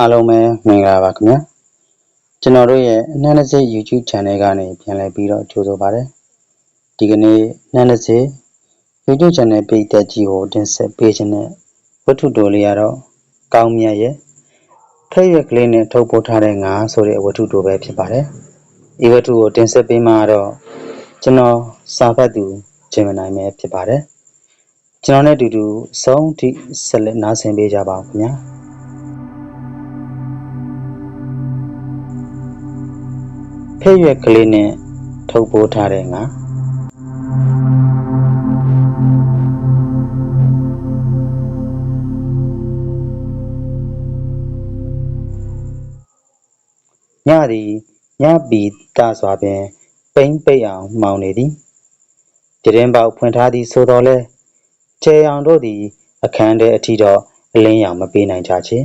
အားလုံးပဲမင်္ဂလာပါခင်ဗျာကျွန်တော်တို့ရဲ့နှမ်းတစ်စိတ် YouTube Channel ကနေပြန်လည်ပြီးတော့ကြိုဆိုပါရစေဒီကနေ့နှမ်းတစ်စိတ် YouTube Channel ပိတ်သက်ကြီးကိုတင်ဆက်ပေးခြင်းနဲ့ဝတ္ထုတိုလေးကတော့ကောင်းမြတ်ရဲ့ဖက်ရွက်ကလေးနဲ့ထုတ်ပို့ထားတဲ့ငါဆိုတဲ့ဝတ္ထုတိုပဲဖြစ်ပါတယ်ဒီဝတ္ထုကိုတင်ဆက်ပေးမှာတော့ကျွန်တော်စာဖတ်သူဂျင်မနိုင်ပဲဖြစ်ပါတယ်ကျွန်တော်နဲ့အတူတူအဆုံးထိဆက်လက်နားဆင်ပေးကြပါဦးခင်ဗျာ ဖဲ့ရွက်ကလေးနဲ့ထုတ်ပိုးထားတဲ့ငါညသည်ညပီတစွာပင်ပိမ့်ပိတ်အောင်မှောင်နေသည်ပြတင်းပေါက်ဖွင့်ထားသည်ဆိုတော့လဲချေအောင်တို့သည် အခန်းထဲအထိတော့အလင်းရောင်မပေးနိုင်ကြချေ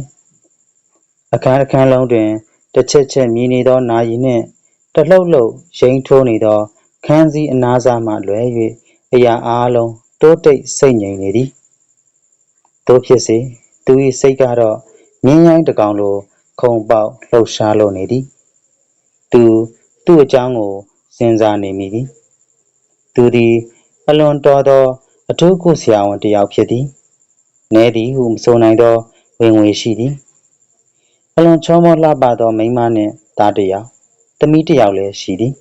အခန်းအခန်းလုံးတွင်တစ်ချက်ချက်မြည်နေသောနာရီနှင့် တလှုပ်လှုပ်ရိမ်ထိုးနေသောခန်းစည်းအနားစားမှလွဲ၍အရာအားလုံးတိုးတိတ်စိတ်ငြိမ်နေသည်တို့ဖြစ်စေသူ၏စိတ်ကတော့မြင်းရိုင်းတစ်ကောင်လိုခုံပေါက်လှုပ်ရှားလို့နေသည်သူသူ့အကြောင်းကိုစဉ်းစားနေမိသည်သူသည်အလွန်တော်သောအထူးကုဆရာဝန်တစ်ယောက်ဖြစ်သည်နဲသည်ဟုမဆိုနိုင်သောဝင်ငွေရှိသည်အလွန်ချောမောလှပသောမိန်းမနှင့်သားတစ်ယောက် သမီးတစ်ယောက်လည်းရှိသည်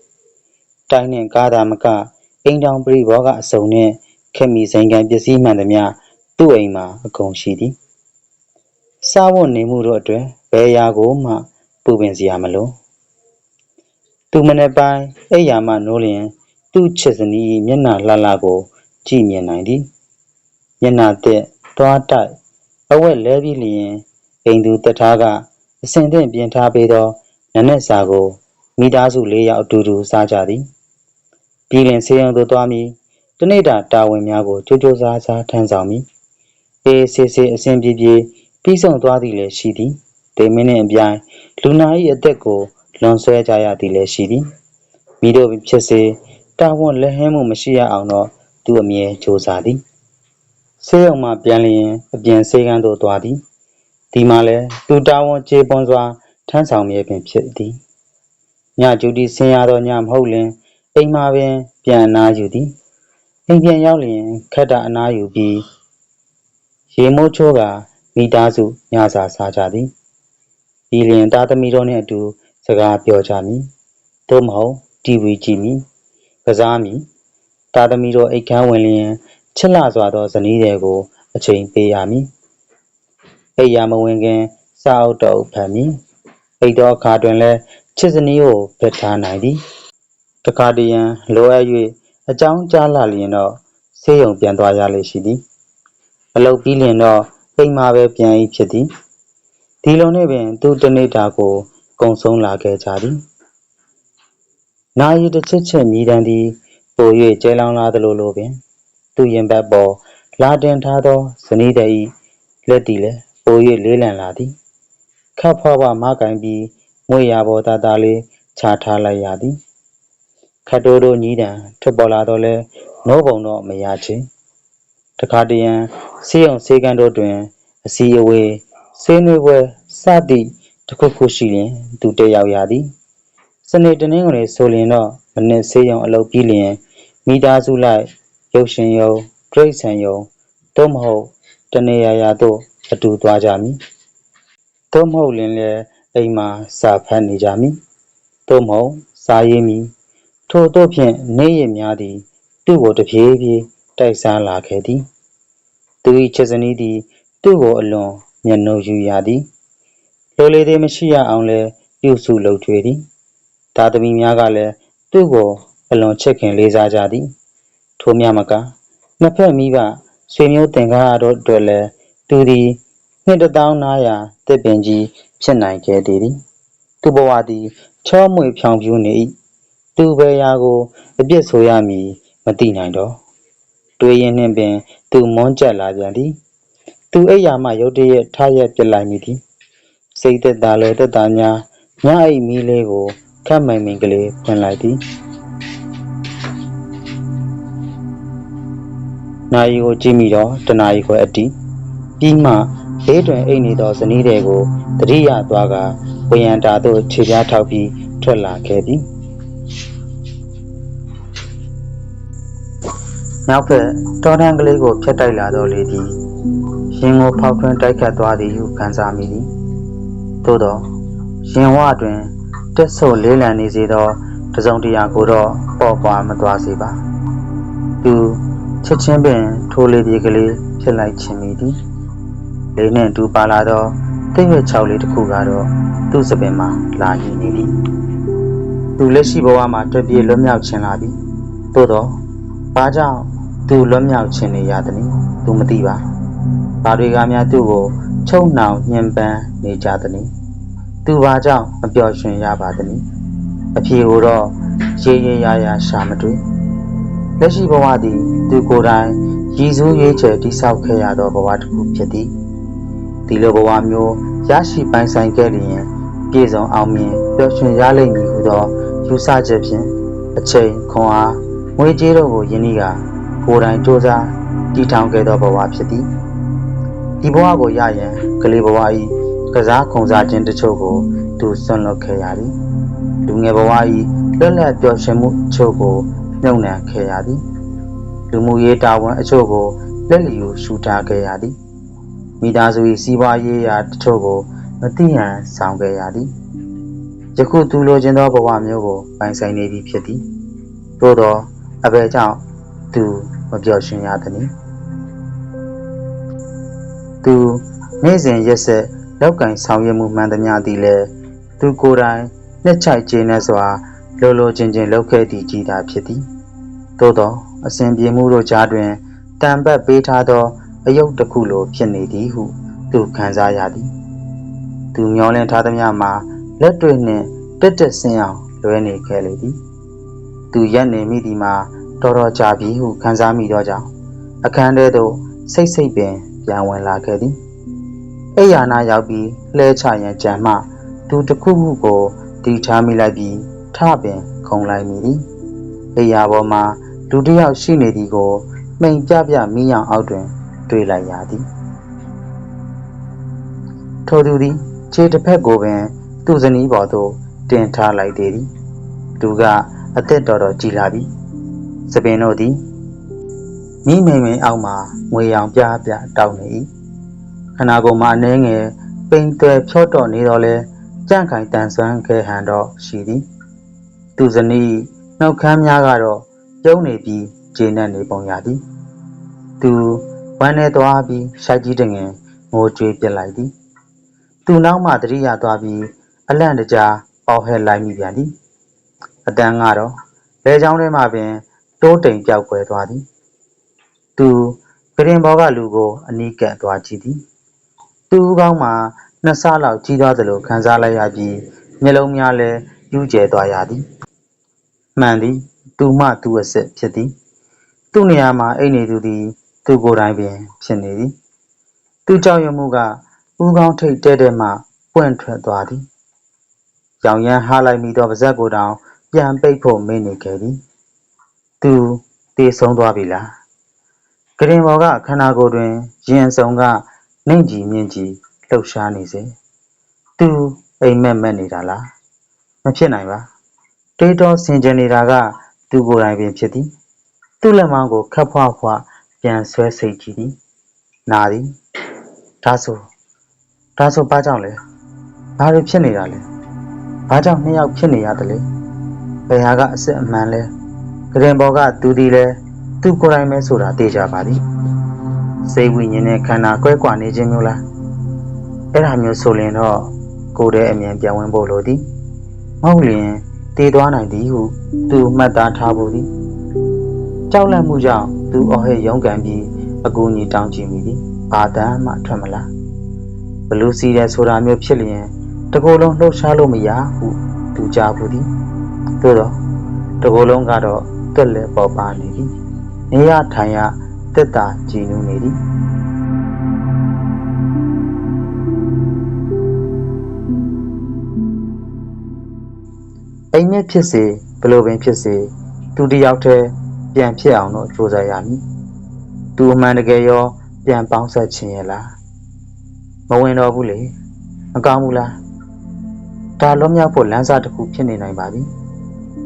တိုင်းနှင့်ကားသာမကအိမ်တောင်ပြိဘောကအစုံနှင့်ခက်မီဆိုင်ကန်ပစ္စည်းမှန်သမျှသူ့အိမ်မှာအကုန်ရှိသည်စားဝတ်နေမှုတို့အတွက်ဘယ်ရာကိုမှပူပင်စရာမလိုသူမနေ့ပိုင်းအိယာမှနိုးလျင်သူ့ချစ်စနီးမျက်နှာလှလှကို ကြည့်မြင်နိုင်သည်မျက်နှာတက်သွားတိုက်အဝက်လဲပြီးလျင်အိမ်သူတထားကအစင်သင့်ပြင်ထားပေးသောနနက်စာကို မိသားစု၄ယောက်အတူတူစားကြသည်ပြည်လင်ဆေးရုံသို့သွားမည်တနေ့တာတာဝန်များကိုကြိုးကြိုးစားစားထမ်းဆောင်မည်အေးဆေးဆေးအစဉ်ပြေပြေပြီးဆုံးသွားသည်လည်းရှိသည်ဒေမင်းနှင့်အပြိုင်လူနာ၏အသက်ကိုလွန်ဆွဲကြရသည်လည်းရှိသည်မိတို့ဖြစ်စေတာဝန်လက်ဟင်းမှုမရှိရအောင်တော့သူအမြဲကြိုးစားသည်ဆေးရုံမှပြန်လျင်အပြင်ဆေးကန်းသို့သွားသည်ဒီမှာလည်းသူတာဝန်ကျေပွန်စွာထမ်းဆောင်မြဲပင်ဖြစ်သည် ညကျူတီဆင်းရသောညမဟုတ်လင်အိမ်မှာပင်ပြန်အနားယူသည်အိမ်ပြန်ရောက်လျင်ခက်တာအနားယူပြီးရေမိုးချိုးကမိသားစုညစာစားကြသည်ဒီလျင်သားသမီးတို့နှင့်အတူ စကားပြောကြမည်သို့မဟုတ်တီဗီကြည့်မည်ကစားမည်သားသမီးတို့အိတ်ခမ်းဝင်လျင်ချစ်လာစွာသောဇနီးတွေကို အချိန်ပေးရမည်အိယာမဝင်ခင်စာအုပ်တော်ဖတ်မည်အိတ်တော်အခါတွင်လည်း ချစ်စနီးကိုဖက်ထားနိုင်သည်တခါတရံလိုအပ်၍အကြောင်းကြားလာလျင်တော့ဆေးရုံပြန်သွားရလေရှိသည်အလုပ်ပြီးလျင်တော့အိမ်မှာပဲပြန်၏ဖြစ်သည်ဒီလိုနဲ့ပင်သူတနေ့တာကိုကုံဆုံးလာခဲ့ကြသည်နာရီတစ်ချက်ချက်မြည်တမ်းသည်ပို၍ကျဲလောင်းလာသလိုလိုပင် သူရင်ဘတ်ပေါ်လာတင်ထားသောဇနီးတဲ့၏လက်သည်လည်းပို၍လေးလံလာသည်ခတ်ဖွားဖွားမကင်ပြီး မွေရပေါ်သားသားလေးချထားလိုက်ရသည်ခတ်တိုးတိုးညီးတံထွက်ပေါ်လာတော့လဲနိုးပုံတော့မရချေတခါတရံဆေးရုံဆေးကန်းတို့တွင် အစည်းအဝေးဆေးနွေးပွဲစသည့်တစ်ခုခုရှိရင်သူတက်ရောက်ရသည်စနေတနင်္ဂနွေဆိုလျင်တော့မနစ်ဆေးရုံအလုပ်ပြီးလျင်မိသားစုလိုက်ရုပ်ရှင်ယုံဒရိတ်ဆန်ယုံသို့မဟုတ်တနေရာရာသို့အတူသွားကြမည်သို့မဟုတ်လင်လည်း အိမ်မှာစာဖတ်နေကြမည်သို့မဟုတ်စားရေးမည်ထို့သောဖြင့်နေ့ရက်များသည် သူ့ကိုတဖြည်းဖြည်းတိုက်စားလာခဲ့သည်သူ၏ချစ်စနီးသည် သူ့ကိုအလွန်မျက်နှုတ်ယူရသည်လိုလေသည်မရှိရအောင်လဲပြုစုလုပ်ထွေးသည်သားသမီးများကလည်းသူ့ကိုအလွန်ချစ်ခင်လေးစားကြသည်ထိုမြမကနှစ်ဖက်မိဘဆွေမျိုးတင်ကားတို့အတွက်လည်းသူသည်နှစ်တစ်သောင်းနာရာတစ်ပင်ကြီး ဖြစ်နိုင်ခဲ့သည်သူဘဝသည်ချောမွေဖြောင်ဖြူးနေ၏သူဘယ်ရာကို အပြစ်ဆိုရမည်မသိနိုင်တော့တွေးရင်းနှင့်ပင် သူမွန်းကျက်လာပြန်သည်သူအိယာမှရုတ်တရက်ထရက်ပြစ်လိုက်မိသည်စိတ်သက်သာလေသက်သာညာညအိမ်မီးလေးကိုခတ်မိန်မိန်ကလေးဖွင့်လိုက်သည်နာယီကိုကြည့်မိတော့တနာယီခွဲအတီးပြီးမှ ဘေးတွင်အိတ်နေသောဇနီးတွေကိုတတိယသွားကဝယံတာသို့ခြေပြားထောက်ပြီးထွက်လာခဲ့သည်နောက်ဖက်တော်တန်းကလေးကိုဖျက်တိုက်လာတော့လေသည်ရင်ကိုဖောက်ထွင်းတိုက်ခတ်သွားသည်ဟုခံစားမိသည်သို့သောရင်ဝတွင်တက်ဆုပ်လေးလံနေစေသောတစုံတရာကိုတော့ပေါ်ပွားမသွားစေပါသူချက်ချင်းပင်ထိုးလေးပြေကလေးဖြစ်လိုက်ခြင်းမိသည် လေးနှင့်တူပါလာသောတိတ်ရွက်ချောက်လေးတစ်ခုကတော့သူ့စပင်မှာလာရည်နေသည်သူလက်ရှိဘဝမှာတပြေလွတ်မြောက်ခြင်းလာသည်သို့တော့ဘာကြောင့်သူလွတ်မြောက်ခြင်းနေရသနည်းသူမသိပါဘာတွေကများသူ့ကိုချုံနှောင်ညှဉ်းပန်းနေကြသနည်းသူဘာကြောင့်မပျော်ရွှင်ရပါသနည်းအဖြေကိုတော့ရေရေရာရာရှာမတွေ့လက်ရှိဘဝသည်သူကိုယ်တိုင်ရည်စူးရွေးချယ်တိဆောက်ခဲ့ရသောဘဝတစ်ခုဖြစ်သည် ဒီလိုဘဝမျိုးရရှိပိုင်ဆိုင်ခဲ့လျင်ပြည့်စုံအောင်မြင်ပျော်ရွှင်ရလိမ့်မည်ဟုသောယူဆချက်ဖြင့်အချိန်ခွန်အားငွေကြေးတို့ကိုယင်းဤကကိုယ်တိုင်စ조사တည်ထောင်ခဲ့သောဘဝဖြစ်သည်ဒီဘဝကိုရရန်ကလေးဘဝ၏ကစားခုံစားခြင်းတချို့ကိုသူဆွန့်လွတ်ခဲ့ရသည်လူငယ်ဘဝ၏လွတ်လပ်ပျော်ရွှင်မှုအချို့ကိုမြုံနှံခဲ့ရသည်လူမှုရေးတာဝန်အချို့ကိုလက်လီယူရှူထားခဲ့ရသည် မိသားစု၏စီးပွားရေးရာတချို့ကိုမသိဟန်ဆောင်ခဲ့ရသည်ယခုသူလိုချင်သောဘဝမျိုးကိုပိုင်ဆိုင်နေပြီဖြစ်သည်သို့သောအဘယ်ကြောင့်သူမပျော်ရွှင်ရသနည်းသူနေ့စဉ်ရက်ဆက်လောက်ကင်ဆောင်ရွက်မှုမှန်သမျှသည်လည်းသူကိုယ်တိုင်နှစ်ချိုက်ခြင်းနဲ့စွာလိုလိုချင်းချင်းလုပ်ခဲ့သည့်ကြီးတာဖြစ်သည်သို့သောအစဉ်ပြေမှုတို့ကြားတွင်တံပတ်ပေးထားသော အယုတ်တစ်ခုလိုဖြစ်နေသည်ဟု သူခံစားရသည်သူမျောလင့်ထားသမျှမှာလက်တွေနှင့်တက်တက်ဆင်းအောင်လွဲနေခဲ့လေသည်သူရက်နေမိသည်မှာတော်တော်ကြာပြီဟုခံစားမိသောကြောင့်အခန်းထဲသို့စိတ်စိတ်ပင်ပြန်ဝင်လာခဲ့သည်အိယာနာရောက်ပြီးလှဲချရန်ကြံမှသူတစ်ခုခုကိုတီထားမိလိုက်ပြီးထပင်ခုံလိုက်မိသည်အိယာပေါ်မှာလူတစ်ယောက်ရှိနေသည်ကိုမှိန်ပြပြမီးရောင်အောက်တွင် တွေ့လိုက်ရသည်ထိုသူသည်ခြေတစ်ဖက်ကိုပင်သူ့ဇနီးပေါ်သို့တင်ထားလိုက်သေးသည်သူကအသက်တော်တော်ကြီးလာပြီစပင်တို့သည်မိမိန်မိန်အောက်မှာငွေရောင်ပြပြတောက်နေ၏ခနာကိုယ်မှာအနှဲငယ်ပိန်သွဲဖြော့တော့နေတော့လဲကြန့်ခိုင်တန်ဆွမ်းခဲ့ဟန်တော့ရှိသည်သူဇနီးနှုတ်ခမ်းများကတော့ပြုံးနေပြီးကျေနပ်နေပုံရသည်သူ ဝမ်းနေသွားပြီးရှိုက်ကြီးတငင်ငိုကြွေးပြစ်လိုက်သည်သူနောက်မှတတိယသွားပြီးအလန့်တကြားအော်ဟဲလိုက်မိပြန်သည်အတန်းကတော့လဲချောင်းထဲမှာပင်တိုးတိမ်ပြောက်ကွယ်သွားသည်သူကရင်ဘော်ကလူကိုအနီးကပ်သွားကြည့်သည်သူ့ကောင်းမှာနှစ်ဆလောက်ကြီးသွားသလိုခံစားလိုက်ရပြီးမျက်လုံးများလည်းယူကျဲသွားရသည်မှန်သည်သူမှသူ့အစစ်ဖြစ်သည်သူ့နေရာမှာအိတ်နေသူသည် သူကိုယ်တိုင်ပင် ဖြစ်နေသည်သူကြောက်ရွံ့မှုက ဦးကောင်းထိတ်တဲတဲမှ ပွင့်ထွက်သွားသည်ရောင်ရမ်းဟားလိုက်မိသောပါဇက်ကိုတောင် ပြန်ပိတ်ဖို့မင်းနေခဲ့သည်သူတေဆုံးသွားပြီလားကရင်ဘော်ကခန္ဓာကိုယ်တွင်ရင်စုံကနှိမ်ကြည်မြင့်ကြည်လှုပ်ရှားနေစေသူအိမ်မက်မက်နေတာလားမဖြစ်နိုင်ပါတေးတော်ဆင်ကျင်နေတာက သူကိုယ်တိုင်ပင်ဖြစ်သည် သူ့လက်မောင်းကိုခတ်ဖွားဖွား ပြန်ဆွဲစိတ်ကြည့်သည်နာသည်ဒါဆိုဒါဆိုဘာကြောင့်လဲဘာတွေဖြစ်နေတာလဲဘာကြောင့်နှစ်ယောက်ဖြစ်နေရသလဲဘယ်ဟာကအစ်စ်အမှန်လဲကရင်ဘော်ကသူဒီလဲသူကိုယ်တိုင်ပဲဆိုတာသိကြပါသည်စိတ်ဝိညာဉ်နဲ့ခန္ဓာကွဲကွာနေခြင်းမျိုးလားအဲ့ဒါမျိုးဆိုရင်တော့ကိုယ်တဲ့အမြင်ပြောင်းဝင်ဖို့လိုသည်မဟုတ်လျင်တည်သွားနိုင်သည်ဟုသူမှတ်သားထားဖို့သည်ကြောက်လန့်မှုကြောင့် သူအော်ဟဲ့ရုန်းကန်ပြီးအကူအညီတောင်းကြည့်မိသည်ဘာတမ်းမှထွက်မလာဘလူးစီတဲ့ဆိုတာမျိုးဖြစ်လျင်တကိုယ်လုံးလှုပ်ရှားလို့မရဟုသူကြားဘူးသည်သို့တော့တကိုယ်လုံးကတော့တွက်လက်ပေါ်ပါနေသည်နေရထိုင်ရတက်တာကြည်နူးနေသည်အိမ်မက်ဖြစ်စေဘလို့ပင်ဖြစ်စေသူတယောက်တည်း ပြန်ဖြစ်အောင်တော့ကြိုးစားရမည်သူအမှန်တကယ်ရောပြန်ပေါင်းဆက်ခြင်းရဲ့လားဝင်တော့ဘူးလေမကောင်းဘူးလားဒါလွန်မြောက်ဖို့လမ်းစာတစ်ခုဖြစ်နေနိုင်ပါပြီ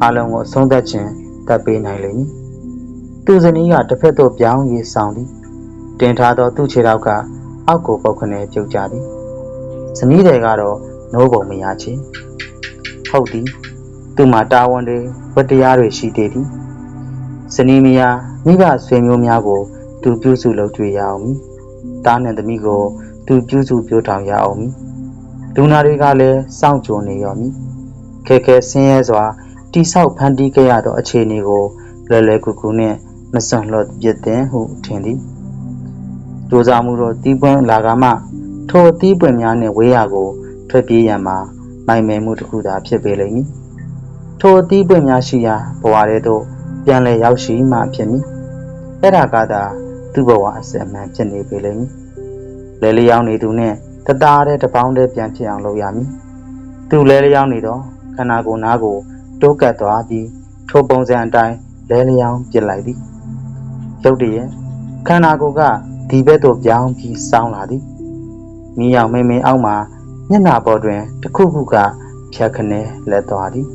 အားလုံးကိုအဆုံးသတ်ခြင်းတတ်ပေးနိုင်လိမ့်မည်သူဇနီးကတစ်ဖက်သို့ပြောင်းရေးဆောင်သည်တင်ထားသောသူ့ခြေထောက်ကအောက်ကိုပုတ်ခနဲပြုတ်ကြသည်ဇနီးတွေကတော့နိုးပုံမရချေဟုတ်သည်သူ့မှာတာဝန်တွေဝတ္တရားတွေရှိသေးသည် ဇနီးမယားမိဘဆွေမျိုးများကို သူပြုစုလုပ်ကြွေရအောင်မည်တားနှင့်သမီးကို သူပြုစုပြောထောင်ရအောင်မည်ဒူနာတွေကလည်းစောင့်ကြိုနေရောမည်ခဲခဲဆင်းရဲစွာတိဆောက်ဖန်တီးခဲ့ရသောအခြေအနေကိုလွယ်လွယ်ကူကူနှင့်မစွန့်လွတ်ပြစ်တင်ဟုထင်သည်ကြိုးစားမှုတော့တီးပွင့်လာကမှထိုအတီးပွင့်များနှင့်ဝေးရာကိုထွက်ပြေးရန်မှာမိုင်မယ်မှုတစ်ခုသာဖြစ်ပေလိမ့်မည်ထိုအတီးပွင့်များရှိရာဘဝထဲသို့ ပြန်လည်ရောက်ရှိမှဖြစ်မည်အဲ့ဒါကသာသူ့ဘဝအစစ်အမှန်ဖြစ်နေပေလိမ့်မည်လဲလျောင်းနေသူနှင့်တသားတဲ့တပေါင်းတည်းပြန်ဖြစ်အောင်လုပ်ရမည်သူလဲလျောင်းနေတော့ခန္ဓာကိုယ်နားကိုတိုးကပ်သွားပြီးထိုပုံစံအတိုင်းလဲလျောင်းပြစ်လိုက်သည်ရုတ်တရက်ခန္ဓာကိုယ်ကဒီဘက်သို့ပြောင်းပြီးစောင်းလာသည်မိယောင်မိမင်းအောက်မှာမျက်နှာပေါ်တွင်တစ်ခုခုကဖြတ်ခနဲလက်သွားသည်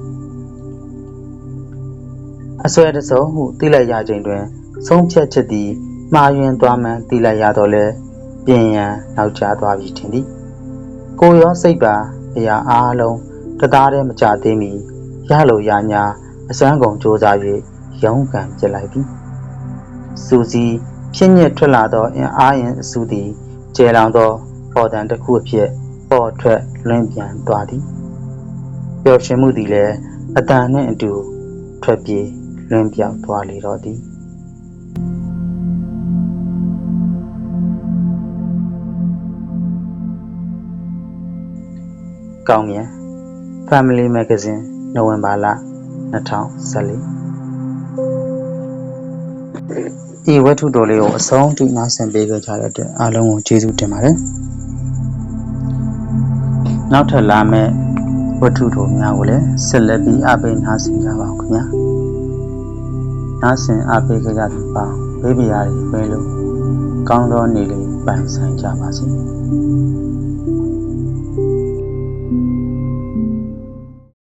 အဆွဲတစုံဟုသိလိုက်ရခြင်းတွင် ဆုံးဖြတ်ချက်သည်မှားယွင်းသွားမှန်းသိလိုက်ရတော့လဲပြင်ရန်နောက်ကျသွားပြီထင်သည်ကိုယ်ရောစိတ်ပါအရာအားလုံးတသားတည်းမကြသေးမီရလိုရညာအစွမ်းကုန်စ조사၍ရုန်းကန်ပြစ်လိုက်သည်စူစီဖြစ်ညစ်ထွက်လာသောအင်အားရင်အစုသည်ကျဲလောင်သောပေါ်တန်တစ်ခုအဖြစ်ပေါ်ထွက်လွင့်ပြန်သွားသည်ပျော်ရွှင်မှုသည်လည်းအတန်နှင့်အတူထွက်ပြေး လွင့်ပြောက်သွားလေတော့သည်ကောင်းမြန် Family Magazine နိုဝင်ဘာလ2014ဒီဝတ္ထုတော်လေးကိုအဆုံးထိနားဆင်ပေးကြတဲ့အတွက်အားလုံးကိုကျေးဇူးတင်ပါတယ်နောက်ထပ်လာမယ့်ဝတ္ထုတော်များကိုလည်းဆက်လက်ပြီးအားပေးနားဆင်ကြပါဦးခင်ဗျာ နားဆင်အားပေးကြတဲ့ပေါင်းဘေးပြားတွေပဲလို့ကောင်းသောနေ့လေးပိုင်ဆိုင်ကြပါစေ